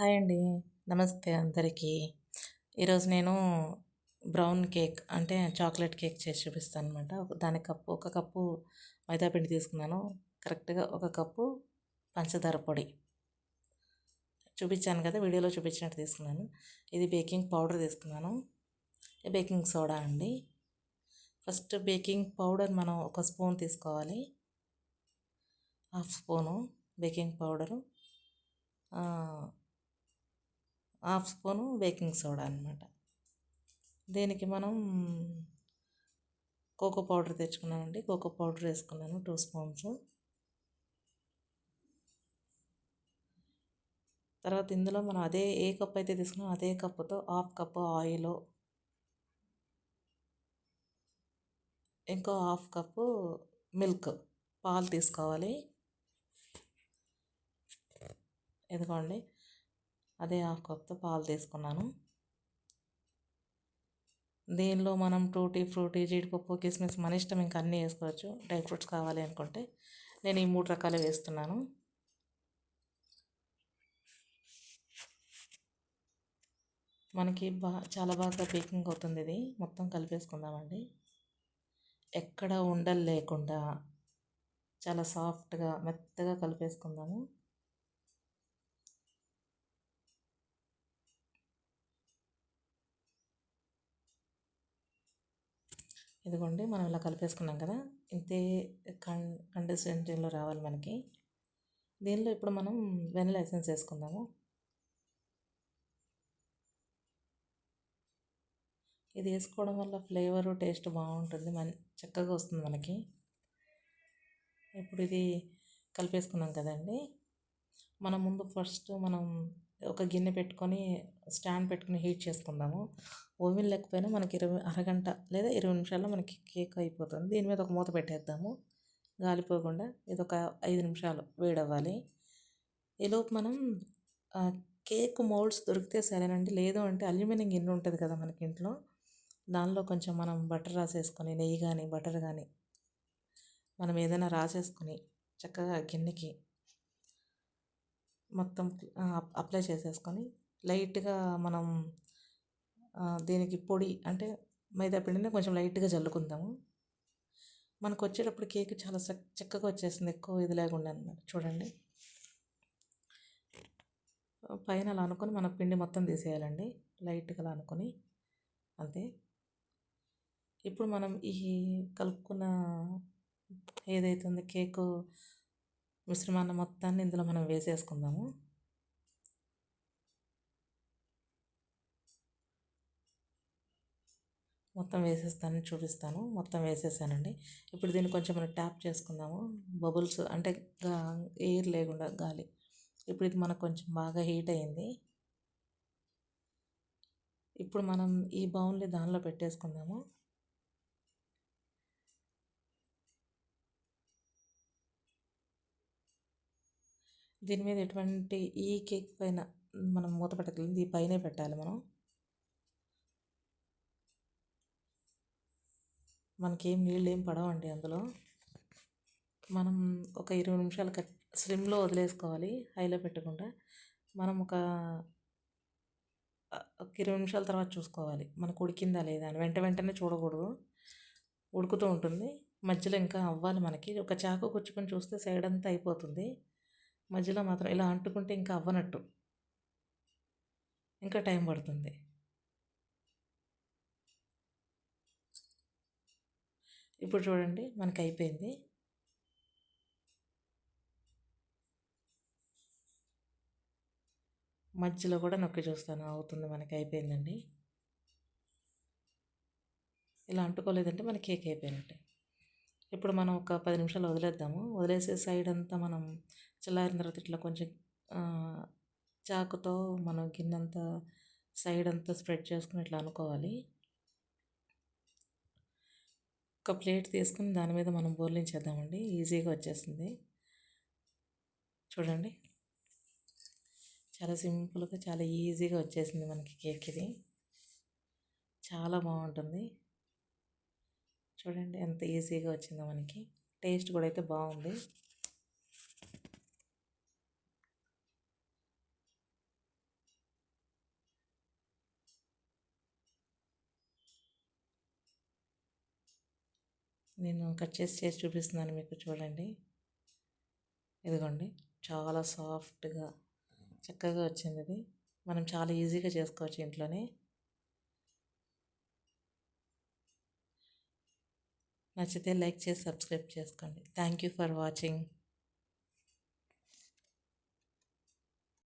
Hi అండి. నమస్తే అందరికీ. ఈరోజు నేను బ్రౌన్ కేక్ అంటే చాక్లెట్ కేక్ చేసి చూపిస్తాను అనమాట దాని కప్పు ఒక కప్పు మైదా పిండి తీసుకున్నాను. కరెక్ట్గా ఒక కప్పు పంచదార పొడి. చూపించాను కదా వీడియోలో చూపించినట్టు తీసుకున్నాను. ఇది బేకింగ్ పౌడర్ తీసుకున్నాను. బేకింగ్ సోడా అండి. ఫస్ట్ బేకింగ్ పౌడర్ మనం ఒక స్పూన్ తీసుకోవాలి. Half spoon baking powder. Half spoon baking soda అనమాట దీనికి మనం కోకో పౌడర్ తెచ్చుకున్నామండి కోకో పౌడర్ వేసుకున్నాను టూ స్పూన్స్. తర్వాత ఇందులో మనం అదే ఏ కప్ అయితే తీసుకున్నాం అదే కప్పుతో హాఫ్ కప్ ఆయిల్ ఇంకో హాఫ్ కప్పు మిల్క్ పాలు తీసుకోవాలి. ఇదిగోండి. అదే హాఫ్ కప్తో పాలు తీసుకున్నాను. దీనిలో మనం టూటీ ఫ్రూటీ జీడిపప్పు కిస్మిస్ మన ఇష్టం ఇంకా అన్నీ వేసుకోవచ్చు. డ్రై ఫ్రూట్స్ కావాలి అనుకుంటే నేను ఈ మూడు రకాలు వేస్తున్నాను. మనకి బా చాలా బాగా బేకింగ్ అవుతుంది ఇది. మొత్తం కలిపేసుకుందామండి. ఎక్కడ ఉండలు లేకుండా చాలా సాఫ్ట్గా మెత్తగా కలిపేసుకుందాము. ఇదిగోండి మనం ఇలా కలిపేసుకున్నాం కదా? ఇంతే కన్ కండిస్టెన్సీలో రావాలి మనకి. దీనిలో ఇప్పుడు మనం వెనిలా ఎసెన్స్ వేసుకుందాము. ఇది వేసుకోవడం వల్ల ఫ్లేవర్ టేస్ట్ బాగుంటుంది. మన చక్కగా వస్తుంది మనకి. ఇప్పుడు ఇది కలిపేసుకున్నాం కదండి. మనం ముందు ఫస్ట్ మనం ఒక గిన్నె పెట్టుకొని స్టాండ్ పెట్టుకుని హీట్ చేసుకుందాము. ఓవెన్ లేకపోయినా మనకి ఇరవై అరగంట లేదా ఇరవై నిమిషాల్లో మనకి కేక్ అయిపోతుంది. దీని మీద ఒక మూత పెట్టేద్దాము. గాలిపోకుండా ఇది ఒక ఐదు నిమిషాలు వేడవ్వాలి. ఈలోపు మనం కేక్ మోల్డ్స్ దొరికితే సరేనండి. లేదు అంటే అల్యూమినియం గిన్నె ఉంటుంది కదా మనకి ఇంట్లో. దానిలో కొంచెం మనం బటర్ రాసేసుకొని నెయ్యి కానీ బటర్ కానీ మనం ఏదైనా రాసేసుకొని చక్కగా గిన్నెకి మొత్తం అప్లై చేసేసుకొని లైట్గా మనం దీనికి పొడి అంటే మైదాపిండిని కొంచెం లైట్గా చల్లుకుందాము మనకు వచ్చేటప్పుడు కేక్ చాలా చక్కగా వచ్చేసింది. ఎక్కువ ఇది లేకుండా అనమాట చూడండి. పైన అలా అనుకొని మన పిండి మొత్తం తీసేయాలండి. లైట్గా అలా అనుకొని. అంతే. ఇప్పుడు మనం ఈ కలుపుకున్న ఏదైతుందో? కేకు మిశ్రమాన్ని మొత్తాన్ని ఇందులో మనం వేసేసుకుందాము. మొత్తం వేసేస్తాను చూపిస్తాను. మొత్తం వేసేసానండి. ఇప్పుడు దీన్ని కొంచెం మనం ట్యాప్ చేసుకుందాము. బబుల్స్ అంటే ఎయిర్ లేకుండా గాలి. ఇప్పుడు ఇది మనకు కొంచెం బాగా హీట్ అయింది. ఇప్పుడు మనం ఈ బౌల్ని దానిలో పెట్టేసుకుందాము. దీని మీద ఎటువంటి ఈ కేక్ పైన మనం మూత పెట్టగలిగింది ఈ పైనే పెట్టాలి మనం. మనకేం నీళ్ళు ఏం పడవండి అందులో. మనం ఒక ఇరవై నిమిషాలు కట్ స్లిమ్లో వదిలేసుకోవాలి హైలో పెట్టకుండా. మనం ఒక ఒక ఇరవై నిమిషాల తర్వాత చూసుకోవాలి. మనకు ఉడికిందా లేదా అని. వెంట వెంటనే చూడకూడదు. ఉడుకుతూ ఉంటుంది. మధ్యలో ఇంకా అవ్వాలి మనకి. ఒక చాకు కూర్చుకొని చూస్తే సైడ్ అంతా అయిపోతుంది. మధ్యలో మాత్రం ఇలా అంటుకుంటే ఇంకా అవ్వనట్టు. ఇంకా టైం పడుతుంది. ఇప్పుడు చూడండి మనకి అయిపోయింది. మధ్యలో కూడా నొక్కి చూస్తాను అవుతుంది మనకి అయిపోయిందండి. ఇలా అంటుకోలేదంటే మన కేక్ అయిపోయినట్టే. ఇప్పుడు మనం ఒక పది నిమిషాలు వదిలేద్దాము. వదిలేసే సైడ్ అంతా మనం చల్లారిన తర్వాత ఇట్లా కొంచెం చాకుతో మనం గిన్నెంతా సైడ్ అంతా స్ప్రెడ్ చేసుకుని ఇట్లా అనుకోవాలి. ఒక ప్లేట్ తీసుకుని దాని మీద మనం బోర్లించేద్దామండి. ఈజీగా వచ్చేసింది చూడండి. చాలా సింపుల్గా చాలా ఈజీగా వచ్చేసింది మనకి కేక్ ఇది. చాలా బాగుంటుంది. చూడండి ఎంత ఈజీగా వచ్చిందో మనకి. టేస్ట్ కూడా అయితే బాగుంది. నేను కట్ చేసి చేసి చూపిస్తున్నాను మీకు చూడండి. ఇదిగోండి చాలా సాఫ్ట్గా చక్కగా వచ్చింది ఇది. మనం చాలా ఈజీగా చేసుకోవచ్చు ఇంట్లోనే. నచ్చితే లైక్ చేసి సబ్స్క్రైబ్ చేసుకోండి. Thank you for watching.